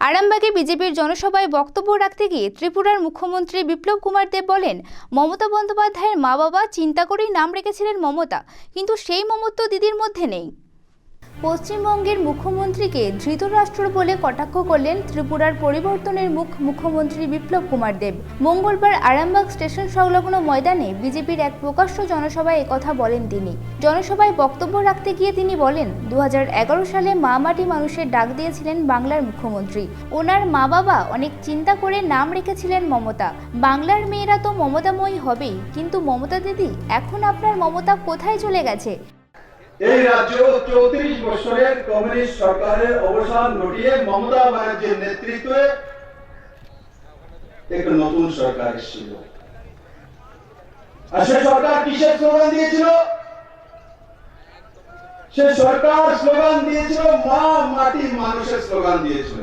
আরামবাগে বিজেপির জনসভায় বক্তব্য রাখতে গিয়ে ত্রিপুরার মুখ্যমন্ত্রী বিপ্লব কুমার দেব বলেন, মমতা বন্দ্যোপাধ্যায়ের মা বাবা চিন্তা করেই নাম রেখেছিলেন মমতা, কিন্তু সেই মমত্ব দিদির মধ্যে নেই। পশ্চিমবঙ্গের মুখ্যমন্ত্রীকে ধৃতরাষ্ট্র বলে কটাক্ষ করলেন ত্রিপুরার পরিবর্তনের মুখ মুখ্যমন্ত্রী বিপ্লব কুমার দেব। মঙ্গলবার আরামবাগ স্টেশন সংলগ্ন ময়দানে বিজেপির এক প্রকাশ্য জনসভায় একথা বলেন তিনি। জনসভায় বক্তব্য রাখতে গিয়ে তিনি বলেন দু হাজার এগারো সালে মা মাটি মানুষের ডাক দিয়েছিলেন বাংলার মুখ্যমন্ত্রী। ওনার মা বাবা অনেক চিন্তা করে নাম রেখেছিলেন মমতা। বাংলার মেয়েরা তো মমতাময়ী হবেই, কিন্তু মমতা দিদি, এখন আপনার মমতা কোথায় চলে গেছে? এই রাজ্য চৌত্রিশ বছরের কমিউনিস্ট সরকারের অবসান ঘটিয়ে মমতা ব্যানার্জির নেতৃত্বে একটা নতুন সরকার এসেছিল। আর সে সরকার কিসের স্লোগান দিয়েছিল? সে সরকার স্লোগান দিয়েছিল, মা মাটি মানুষের স্লোগান দিয়েছিল।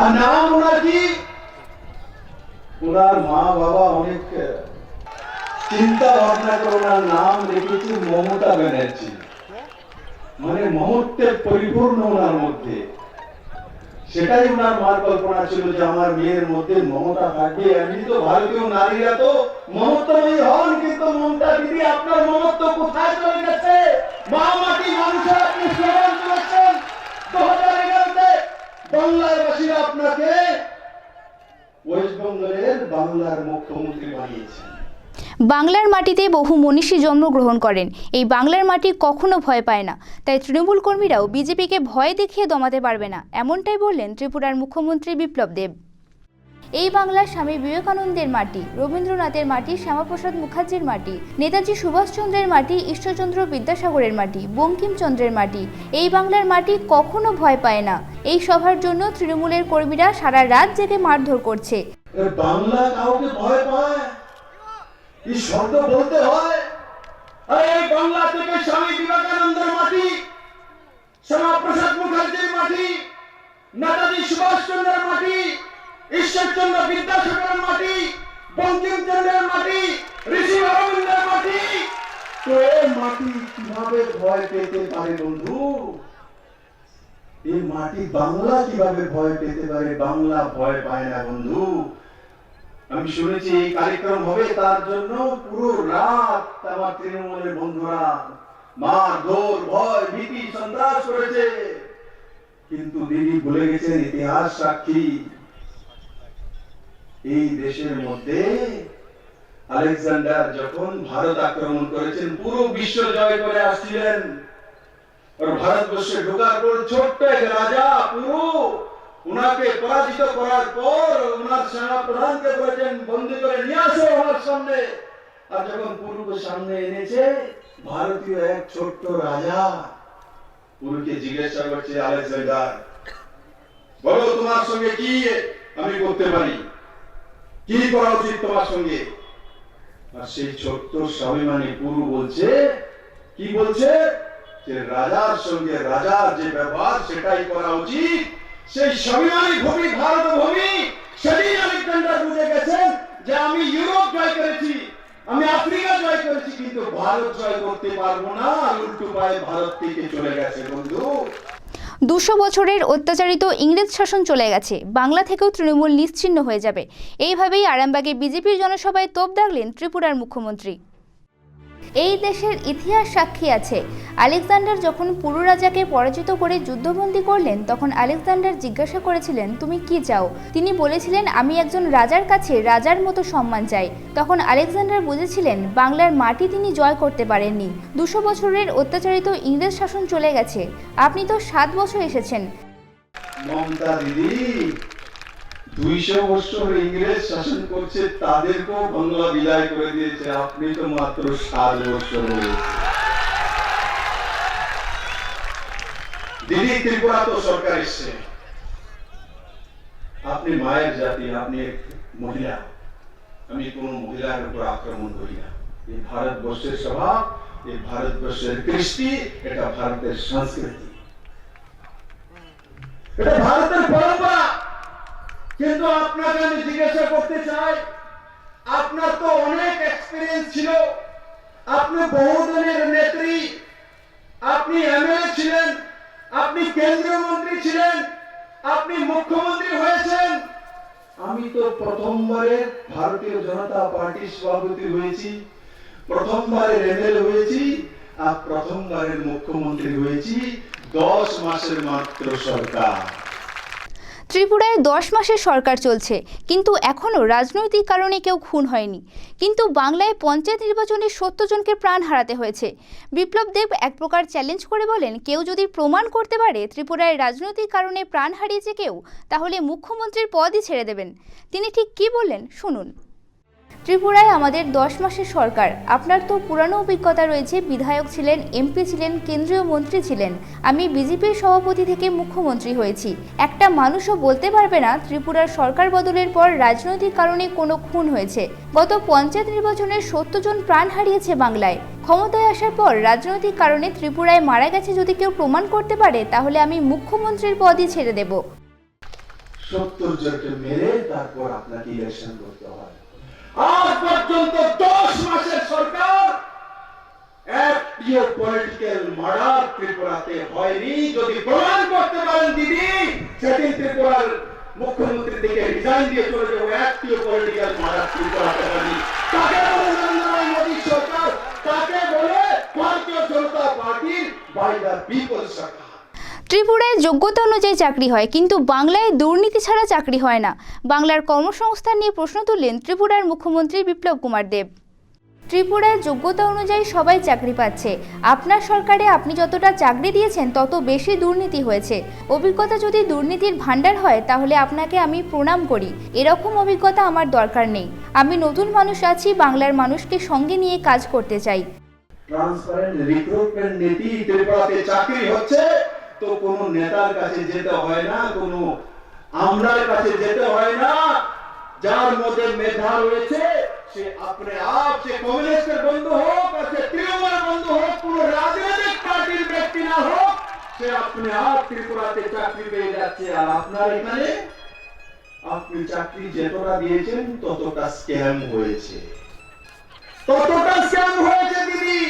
আর নাম ওনার কি? ওনার মা বাবা অনেক চিন্তা ভাবনা করে ওনার নাম রেখেছে মমতা ব্যানার্জি। মানে মমত্বের পরিপূর্ণ ওনার মধ্যে। সেটাই ওনার মার কল্পনা ছিল যে আমার মেয়ের মধ্যে মমতা থাকবে। এমনি তো ভারতীয় নারীরা তো মমত্বময়ী হন, কিন্তু মমতা দিদি, আপনার মমত্ব কোথায় চলে গেছে? মা মাটি মানুষের আপনি স্লোগান তুলেছেন দু হাজার এগারোতে। বাংলার বাসীরা আপনাকে ওয়েস্ট বেঙ্গলের বাংলার মুখ্যমন্ত্রী বানিয়েছেন। বাংলার মাটিতে বহু মনীষী জন্মগ্রহণ করেন। এই বাংলার মাটি কখনো ভয় পায় না। তাই তৃণমূল কর্মীরাও বিজেপিকে ভয় দেখিয়ে দমাতে পারবে না, এমনটাই বললেন ত্রিপুরার মুখ্যমন্ত্রী বিপ্লব দেব। এই বাংলার স্বামী বিবেকানন্দের মাটি, রবীন্দ্রনাথের মাটি, শ্যামাপ্রসাদ মুখার্জির মাটি, নেতাজি সুভাষচন্দ্রের মাটি, ঈশ্বরচন্দ্র বিদ্যাসাগরের মাটি, বঙ্কিমচন্দ্রের মাটি, এই বাংলার মাটি কখনো ভয় পায় না। এই সভার জন্য তৃণমূলের কর্মীরা সারা রাত জেগে মারধর করছে। বাংলা কাউকে ভয় পায়? এই শব্দ বলতে হয় বাংলা থেকে স্বামী বিবেকানন্দের মাটি, শ্যামাপ্রসাদ মুখার্জির মাটি, নেতাজি সুভাষচন্দ্রের মাটি, ঈশ্বরচন্দ্র বিদ্যাসাগরের মাটি, বঙ্কিমচন্দ্রের মাটি, ঋষি অরবিন্দের মাটি। তো মাটি কীভাবে ভয় পেতে পারে বন্ধু? এই মাটি বাংলা কীভাবে ভয় পেতে পারে? বাংলা ভয় পায় না বন্ধু। আমি শুনেছি এই কার্যক্রম হবে তার জন্য পুরো রাত আমার তৃণমূলের বন্ধুরা ভয়, ভীতি, সন্ত্রাস করেছে। কিন্তু দিদি ভুলে গেছেন ইতিহাস সাক্ষী। এই দেশের মধ্যে আলেকজান্ডার যখন ভারত আক্রমণ করেছেন, পুরো বিশ্ব জয় করে আসছিলেন। ভারতবর্ষে ঢোকার পর ছোট্ট এক রাজা পুরো উনাকে পরাজিত করার পর উনার সেনা প্রধানকে বলেছেন, বন্দি করে নিয়ে আসো আমার সামনে। আর যখন পুরুকে সামনে এনেছে, ভারতীয় এক ছোট্ট রাজা পুরুকে জিজ্ঞাসা করছে, আলেকজান্ডার, বলো তোমার সঙ্গে কি আমি করতে পারি? কি করা উচিত তোমার সঙ্গে? আর সেই ছোট্ট স্বাভিমানী পুরু বলছে, কি বলছে? যে রাজার সঙ্গে রাজার যে ব্যবহার, সেটাই করা উচিত। সেই স্বাভিমানী ভূমি ভারত ভূমি সেদিন আলেকজান্ডার বুঝে গেছেন যে আমি ইউরোপ জয় করেছি, আমি আফ্রিকা জয় করেছি, কিন্তু ভারত জয় করতে পারব না, আর উল্টো পায়ে ভারত থেকে চলে গেছে, বন্ধু। দুশো বছরের অত্যাচারিত ইংরেজ শাসন চলে গেছে, বাংলা থেকেও তৃণমূল নিশ্চিহ্ন হয়ে যাবে। এইভাবেই আরামবাগে বিজেপির জনসভায় তোপ দাগলেন ত্রিপুরার মুখ্যমন্ত্রী। এই দেশের ইতিহাস সাক্ষী আছে। আলেকজান্ডার যখন পুরো রাজাকে পরাজিত করে যুদ্ধবন্দী করলেন, তখন আলেকজান্ডার জিজ্ঞাসা করেছিলেন, তুমি কি চাও? তিনি বলেছিলেন, আমি একজন রাজার কাছে রাজার মতো সম্মান চাই। তখন আলেকজান্ডার বুঝেছিলেন, বাংলার মাটি তিনি জয় করতে পারেননি। দুশো বছরের অত্যাচারিত ইংরেজ শাসন চলে গেছে। আপনি তো সাত বছর এসেছেন। মমতা দিদি দুইশো বছর ইংরেজ শাসন করছে, তাদেরকেও বাংলা বিদায় করে দিয়েছে। আপনি তো মাত্র সাত বছর। দিদি, ত্রিপুরা তো সরকার এসছে। আপনি মায়ের জাতি, আপনি এক মহিলা। আমি কোন মহিলার উপর আক্রমণ করি না। এই ভারতবর্ষের স্বভাব এই ভারতবর্ষের কৃষ্টি, এটা ভারতের সংস্কৃতি। এটা ভারতের পরম্পরা। কিন্তু আপনাকে আমি জিজ্ঞাসা করতে চাই, আপনার তো অনেক এক্সপিরিয়েন্স ছিল। আপনি বহুদিনের নেত্রী, আপনি এমএলএ ছিলেন, আপনি কেন্দ্রীয় মন্ত্রী ছিলেন, আপনি মুখ্যমন্ত্রী হয়েছেন। আমি তো প্রথমবারে ভারতীয় জনতা পার্টির সভাপতি হয়েছি প্রথমবারের এমএলএ হয়েছি, আর প্রথমবারের মুখ্যমন্ত্রী হয়েছি। দশ মাসের মাত্র সরকার। ত্রিপুরায় দশ মাসের সরকার চলছে, কিন্তু এখনও রাজনৈতিক কারণে কেউ খুন হয়নি। কিন্তু বাংলায় পঞ্চায়েত নির্বাচনে সত্তর জনকে প্রাণ হারাতে হয়েছে। বিপ্লব দেব এক প্রকার চ্যালেঞ্জ করে বলেন, কেউ যদি প্রমাণ করতে পারে ত্রিপুরায় রাজনৈতিক কারণে প্রাণ হারিয়েছে কেউ, তাহলে মুখ্যমন্ত্রীর পদই ছেড়ে দেবেন। তিনি ঠিক কি বললেন? শুনুন। ত্রিপুরায় আমাদের দশ মাসের সরকার। আপনার তো পুরানো অভিজ্ঞতা রয়েছে, বিধায়ক ছিলেন, এমপি ছিলেন, কেন্দ্রীয় মন্ত্রী ছিলেন। আমি বিজেপির সভাপতি থেকে মুখ্যমন্ত্রী হয়েছি। একটা মানুষও বলতে পারবে না ত্রিপুরার সরকার বদলের পর রাজনৈতিক কারণে কোনো খুন হয়েছে। গত পঞ্চায়েত নির্বাচনে সত্তর জন প্রাণ হারিয়েছে বাংলায়। ক্ষমতায় আসার পর রাজনৈতিক কারণে ত্রিপুরায় মারা গেছে যদি কেউ প্রমাণ করতে পারে, তাহলে আমি মুখ্যমন্ত্রীর পদই ছেড়ে দেব। সত্তর জনকে মেরে তারপর আপনাকে ইলেকশন করতে হয় আজ পর্যন্ত দশ মাসের সরকার একটিও পলিটিক্যাল মার্ডার ত্রিপুরাতে হয়নি। যদি প্রমাণ করতে পারেন দিদি, সেদিন ত্রিপুরার মুখ্যমন্ত্রী থেকে রিজাইন দিয়ে চলে যাব। একটিও পলিটিক্যাল মার্ডার ত্রিপুরাতে হয়নি। তাকে বলে নরেন্দ্র মোদী সরকার, তাকে বলে ভারতীয় জনতা পার্টির বাই দ্য সরকার ত্রিপুরায় যোগ্যতা অনুযায়ী চাকরি হয়, কিন্তু বাংলায় দুর্নীতি ছাড়া চাকরি হয় না। বাংলার কর্মসংস্থান নিয়ে প্রশ্ন তুললেন ত্রিপুরার মুখ্যমন্ত্রী বিপ্লব কুমার দেব। ত্রিপুরায় যোগ্যতা অনুযায়ী সবাই চাকরি পাচ্ছে। আপনার সরকারে আপনি যতটা চাকরি দিয়েছেন, তত বেশি দুর্নীতি হয়েছে। অভিজ্ঞতা যদি দুর্নীতির ভাণ্ডার হয়, তাহলে আপনাকে আমি প্রণাম করি। এরকম অভিজ্ঞতা আমার দরকার নেই। আমি নতুন মানুষ আছি, বাংলার মানুষকে সঙ্গে নিয়ে কাজ করতে চাই। ট্রান্সপারেন্ট রিক্রুটমেন্ট নীতি চাকরি হচ্ছে। তো কোন নেতার কাছে যেতে হয় না, কোন আমরার কাছে যেতে হয় না। যার মধ্যে মেধা রয়েছে, সে আপনি আপ সে কমিউনিস্টের বন্ধু হোক আর সে তৃণমূলের বন্ধু হোক, কোন রাজনৈতিক পার্টির ব্যক্তি না হোক, সে আপনি আপ ত্রিপুরাতে চাকরি পেয়ে যাচ্ছে। আর আপনার এখানে আপনি চাকরি যতটা দিয়েছেন, ততটা স্ক্যাম হয়েছে। ততটা স্ক্যাম হয়েছে, দিদি।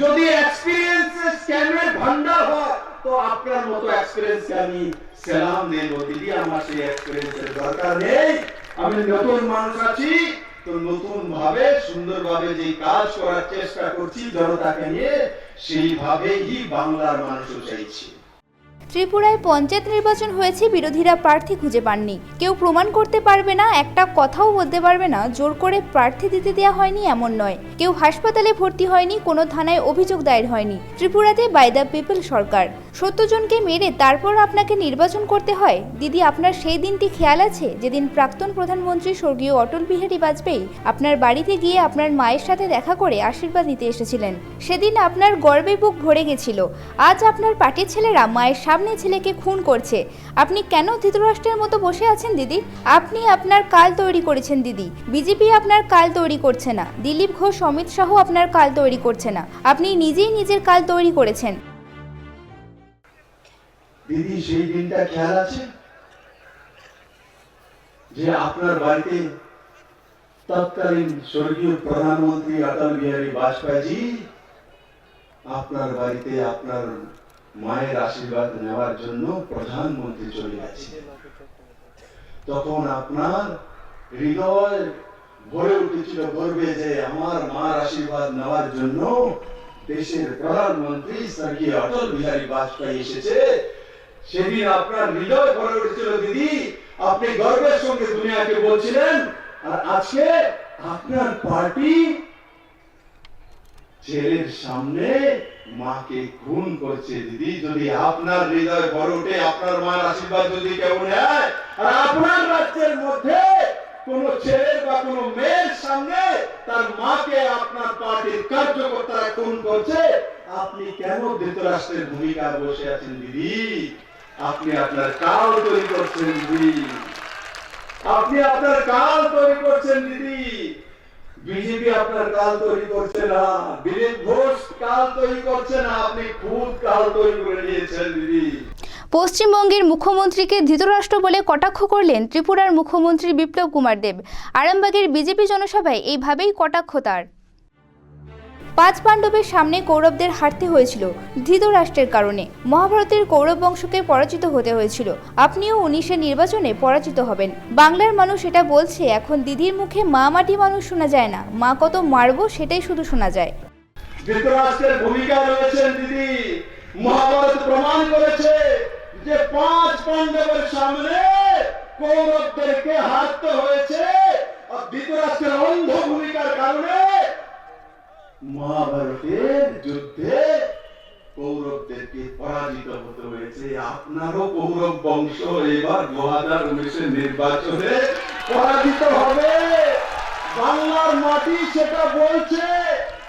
যদি এক্সপিরিয়েন্সের স্ক্যামের ভান্ডার হয়, তো আপনার মতো এক্সপিরিয়েন্স আমি সালাম দেব। দিদি, আমার সেই এক্সপিরিয়েন্সের দরকার নেই। আমি নতুন মানুষ আছি, তো নতুন ভাবে সুন্দর ভাবে যে কাজ করার চেষ্টা করছি, জনতাকে নিয়ে, সেইভাবেই বাংলার মানুষও চাইছি। ত্রিপুরায় পঞ্চায়েত নির্বাচন হয়েছে, বিরোধীরা প্রার্থী খুঁজে পাননি। কেউ প্রমাণ করতে পারবে না, একটা কথাও বলতে পারবে না, জোর করে প্রার্থী দিতে দেওয়া হয়নি এমন নয়। কেউ হাসপাতালে ভর্তি হয়নি, কোনো থানায় অভিযোগ দায়ের হয়নি। ত্রিপুরাতে বাই দ্য পিপল সরকার। সত্তর জনকে মেরে তারপর আপনাকে নির্বাচন করতে হয়। দিদি, আপনার সেই দিনটি খেয়াল আছে? যেদিন প্রাক্তন প্রধানমন্ত্রী স্বর্গীয় অটল বিহারী বাজপেয়ী আপনার বাড়িতে গিয়ে আপনার মায়ের সাথে দেখা করে আশীর্বাদ নিতে এসেছিলেন। সেদিন আপনার গর্বে বুক ভরে গেছিল। আজ আপনার পার্টির ছেলেরা মায়ের সামনে ছেলেকে খুন করছে। আপনি কেন ধৃতরাষ্ট্রের মতো বসে আছেন দিদি? আপনি আপনার কাল তৈরি করেছেন দিদি। বিজেপি আপনার কাল তৈরি করছে না। দিলীপ ঘোষ, অমিত শাহ আপনার কাল তৈরি করছে না। আপনি নিজেই নিজের কাল তৈরি করেছেন। দিদি, সেই দিনটা খেয়াল আছে? যে আপনার বাড়িতে তৎকালীন স্বর্গীয় প্রধানমন্ত্রী অটল বিহারী বাজপেয়ী আপনার বাড়িতে আপনার মায়ের আশীর্বাদ নেওয়ার জন্য প্রধানমন্ত্রী চলে গেছে। তখন আপনার হৃদয় ভরে উঠেছিল গর্বে যে আমার মার আশীর্বাদ নেওয়ার জন্য দেশের প্রধানমন্ত্রী স্বর্গীয় অটল বিহারী বাজপেয়ী এসেছে। সেদিন আপনার হৃদয় ভরে উঠেছিল, দিদি, আপনি গর্বের সঙ্গে দুনিয়াকে বলছিলেন, আর আজকে আপনার পার্টি ছেলের সামনে মাকে খুন করছে, দিদি। যদি আপনার হৃদয় ভরে ওঠে, আপনার মার আশীর্বাদ যদি কেউ নেয়, আর আপনার রাজ্যের মধ্যে কোন ছেলের বা কোন মেয়ের সামনে তার মাকে আপনার পার্টির কার্যকর্তারা খুন করছে, আপনি কেন ধৃতরাষ্ট্রের ভূমিকা বসে আছেন, দিদি? আপনি আপনার কাল তৈরি করছেন দিদি। আপনি আপনার কাল তৈরি করছেন দিদি। বিজেপি আপনার কাল তৈরি করছে না দিলীপ ঘোষ কাল তৈরি করছে না, আপনি খুব কাল তৈরি করে নিয়েছেন দিদি। পশ্চিমবঙ্গের মুখ্যমন্ত্রীকে ধৃতরাষ্ট্র বলে কটাক্ষ করলেন ত্রিপুরার মুখ্যমন্ত্রী বিপ্লব কুমার দেব। আরামবাগের বিজেপি জনসভায় এইভাবেই কটাক্ষ তার। পাঁচ পাণ্ডবের সামনে কৌরবদের হারতে হয়েছিল ধৃতরাষ্ট্রের কারণে। মহাভারতের কৌরব বংশকে পরাজিত হতে হয়েছিল। আপনিও উনিশের নির্বাচনে পরাজিত হবেন। বাংলার মানুষ এটা বলছে, এখন দিদির মুখে মা মাটি মানুষ শোনা যায় না, মা কত মারবো সেটাই শুধু শোনা যায়। ধৃতরাষ্ট্রের ভূমিকা রয়েছেন দিদি। মহাভারত প্রমাণ করেছে যে পাঁচ পাণ্ডবের সামনে কৌরবদেরকে হারতে হয়েছে। আর ধৃতরাষ্ট্রের অন্ধ ভূমিকার কারণে মহাভারতের যুদ্ধে কৌরবদেরকে পরাজিত হতে হয়েছে। আপনারও কৌরব বংশ এবার দু হাজার উনিশের নির্বাচনে পরাজিত হবে। বাংলার মাটি সেটা বলছে,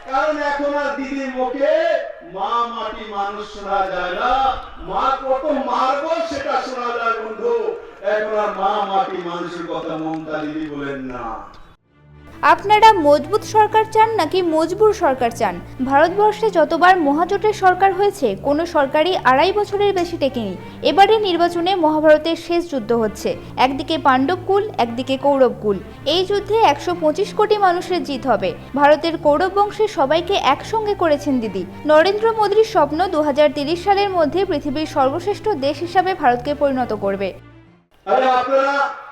কারণ এখন আর দিদির মুখে মা মাটি মানুষ শোনা যায় না। মা কত মারবো সেটা শোনা যায়, বন্ধু। এখন আর মা মাটি মানুষের কথা মমতা দিদি বলেন না। আপনারা মজবুত সরকার চান নাকি মজবুর সরকার চান? ভারতবর্ষে যতবার মহাজোটের সরকার হয়েছে, কোনো সরকারই আড়াই বছরের বেশি টেকেনি। এবারে নির্বাচনে মহাভারতের শেষ যুদ্ধ হচ্ছে। একদিকে পাণ্ডবকুল একদিকে কৌরবকুল এই যুদ্ধে একশো পঁচিশ কোটি মানুষের জিত হবে। ভারতের কৌরব বংশের সবাইকে একসঙ্গে করেছেন দিদি। নরেন্দ্র মোদীর স্বপ্ন দু সালের মধ্যে পৃথিবীর সর্বশ্রেষ্ঠ দেশ হিসাবে ভারতকে পরিণত করবে। আপনারা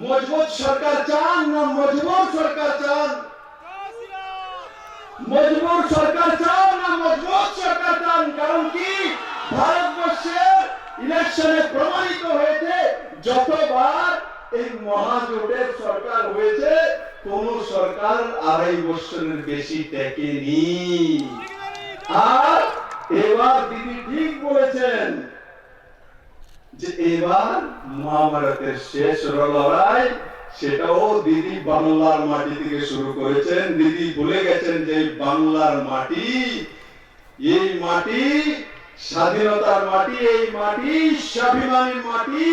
মজবুত সরকার চান না মজবুর সরকার চান? মজবুর সরকার চান না মজবুত সরকার চান? কারণ কি? ভারতবর্ষের ইলেকশনে প্রমাণিত হয়েছে, যতবার এই মহাজোটের সরকার হয়েছে, কোন সরকার আড়াই বছরের বেশি টেকেনি আর এবার দিদি ঠিক বলেছেন যে এবার মহাভারতের শেষ লড়াই, সেটাও দিদি বাংলার মাটি থেকে শুরু করেছেন। দিদি ভুলে গেছেন যে বাংলার মাটি, এই মাটি স্বাধীনতার মাটি, এই মাটি স্বাভিমানী মাটি।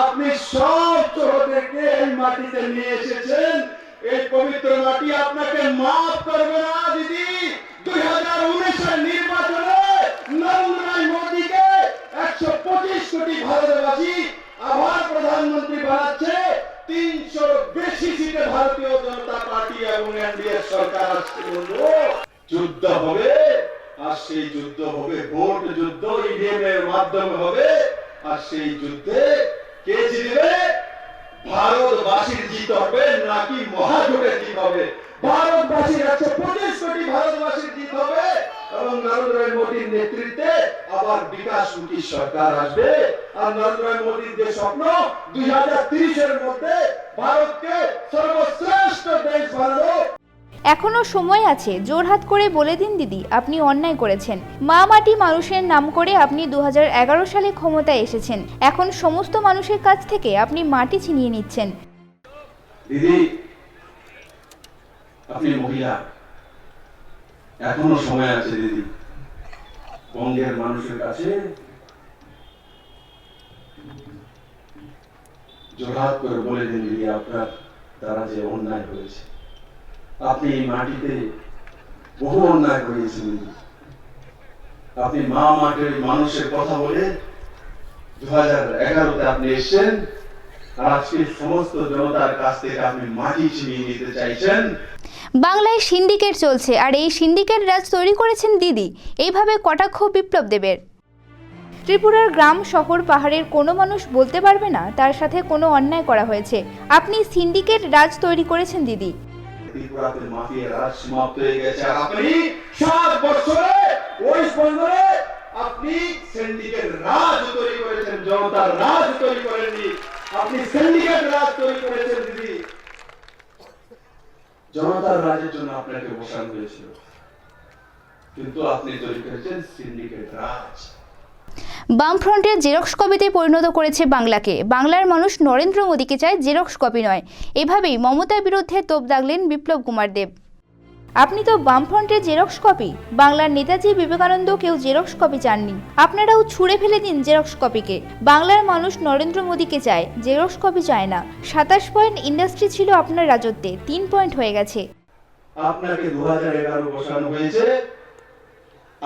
আপনি সব চোরদেরকে এই মাটিতে নিয়ে এসেছেন। এই পবিত্র মাটি আপনাকে মাফ করবে না দিদি। দুই হাজার উনিশের নির্বাচনে নরেন্দ্র মোদীকে একশো পঁচিশ কোটি ভারতবাসী আবার প্রধানমন্ত্রী বানাচ্ছে তিনশো বেশি সিটে ভারতীয় জনতা পার্টি এবং এনডিএ সরকার আসছে, বন্ধু। যুদ্ধ হবে, আর সেই যুদ্ধ হবে ভোট যুদ্ধ, ইভিএম এর মাধ্যমে হবে। আর সেই যুদ্ধে কে জিতবে? ভারতবাসীর জিত হবে নাকি মহাজোটের জিত হবে? ভারতবাসীর একশো পঁচিশ কোটি ভারতবাসীর জিত হবে। এবং নরেন্দ্র মোদীর নেতৃত্বে আবার বিকাশমুখী সরকার আসবে। আর নরেন্দ্র মোদীর যে স্বপ্ন দুই তিরিশের মধ্যে ভারতকে সর্বশ্রেষ্ঠ দেশ বানানো। এখনও সময় আছে জোরহাত করে বলে দিন দিদি আপনি অন্যায় করেছেন। মা মাটি মানুষের নাম করে আপনি দু হাজার এগারো সালে ক্ষমতায় এসেছেন। এখন সমস্ত মানুষের কাছ থেকে আপনি মাটি ছিনিয়ে নিচ্ছেন। দিদি আপনি মহিলা। এখনও সময় আছে দিদি। বঙ্গের মানুষের কাছে জোরহাত করে বলে দিন দিদি, আপনার দ্বারা যে অন্যায় হয়েছে। আপনি এই মাটিতে বহু অন্যায় করিয়েছেন আপনি মা মাটির মানুষের কথা বলে দু হাজার এগারোতে আপনি এসছেন। আর আজকে সমস্ত জনতার কাছ থেকে আপনি মাটি ছিনিয়ে নিতে চাইছেন। বাংলায় সিন্ডিকেট চলছে আর এই সিন্ডিকেট রাজ তৈরি করেছেন দিদি। এইভাবে কটাক্ষ বিপ্লব দেবের। ত্রিপুরার গ্রাম শহর পাহাড়ের কোনো মানুষ বলতে পারবে না তার সাথে কোনো অন্যায় করা হয়েছে। আপনি সিন্ডিকেট রাজ তৈরি করেছেন দিদি। ত্রিপুরাতে মাফিয়া রাজ সমাপ্ত হয়ে গেছে আর আপনি সাত বছরে ওয়েস্ট বেঙ্গলে আপনি সিন্ডিকেট রাজ তৈরি করেছেন, জনতার রাজ তৈরি করেননি। আপনি সিন্ডিকেট রাজ তৈরি করেছেন, দিদি। জনতার রাজের জন্য আপনাকে বসানো হয়েছিল। কিন্তু আপনি তৈরি করেছেন সিন্ডিকেট রাজ। বামফ্রন্টের জেরক্স কপিতে পরিণত করেছে বাংলাকে। বাংলার মানুষ নরেন্দ্র মোদীকে চায় জেরক্স কপি নয়। এভাবেই মমতার বিরুদ্ধে তোপ দাগলেন বিপ্লব কুমার দেব। আপনি তো বামফ্রন্টের জেরক্স কপি, বাংলার নেতাজি বিবেকানন্দ কেউ জেরক্স কপি চাননি। আপনারাও ছুঁড়ে ফেলে দিন জেরক্স কপিকে। বাংলার মানুষ নরেন্দ্র মোদীকে চায়, জেরক্স কপি চায় না। সাতাশ পয়েন্ট ইন্ডাস্ট্রি ছিল আপনার রাজত্বে, তিন পয়েন্ট হয়ে গেছে। আপনাকে দু হাজার এগারো বসানো হয়েছে।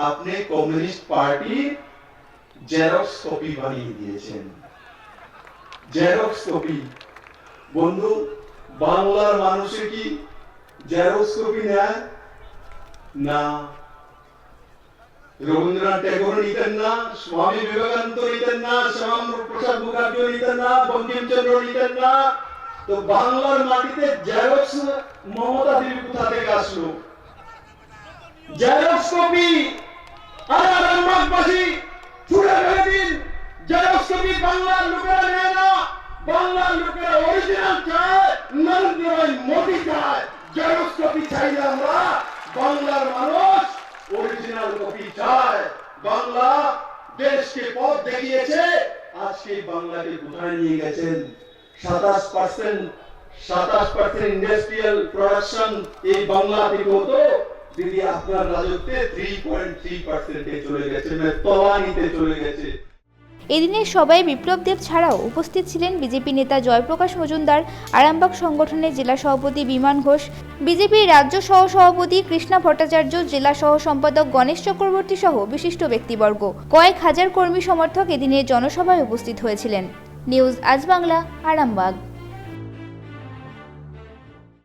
আপনি কমিউনিস্ট পার্টি জেরক্স কপি বানিয়ে দিয়েছেন। Xerox copy. বন্ধু, বাংলার মানুষে কি জেরক্স কপি নেয় না রবীন্দ্রনাথ ট্যাগোর নিতেন না স্বামী বিবেকানন্দ নিতেন না শ্যাম প্রসাদ মুখার্জি নিতেন না বঙ্কিমচন্দ্র নিতেন না তো বাংলার মাটিতে জেরক্স মমতা দেবী কোথা থেকে আসলো জেরক্স কপি আর আরামবাগবাসী ছুড়ে ফেলে দিন জেরক্স কপি বাংলার লোকেরা নেয় না বাংলার লোকেরা অরিজিনাল চায় নরেন্দ্র মোদি চায় জেরক্স কপি চাই আমরা বাংলার মানুষ অরিজিনাল কপি চায় বাংলা দেশকে পথ দেখিয়েছে, আজকে বাংলাকে কোথায় নিয়ে গেছেন? সাতাশ পার্সেন্ট সাতাশ পার্সেন্ট ইন্ডাস্ট্রিয়াল প্রোডাকশন এই বাংলা থেকে হতো দিদি আপনার রাজত্বে থ্রি পয়েন্ট থ্রি পার্সেন্টে চলে গেছে মানে তলানিতে চলে গেছে। এদিনের সবাই বিপ্লব দেব ছাড়াও উপস্থিত ছিলেন বিজেপি নেতা জয়প্রকাশ মজুমদার, আরামবাগ সংগঠনের জেলা সভাপতি বিমান ঘোষ, বিজেপির রাজ্য সহ সভাপতি কৃষ্ণা ভট্টাচার্য, জেলা সহ সম্পাদক গণেশ চক্রবর্তী সহ বিশিষ্ট ব্যক্তিবর্গ। কয়েক হাজার কর্মী সমর্থক এদিনের জনসভায় উপস্থিত হয়েছিলেন। নিউজ আজ বাংলা, আরামবাগ।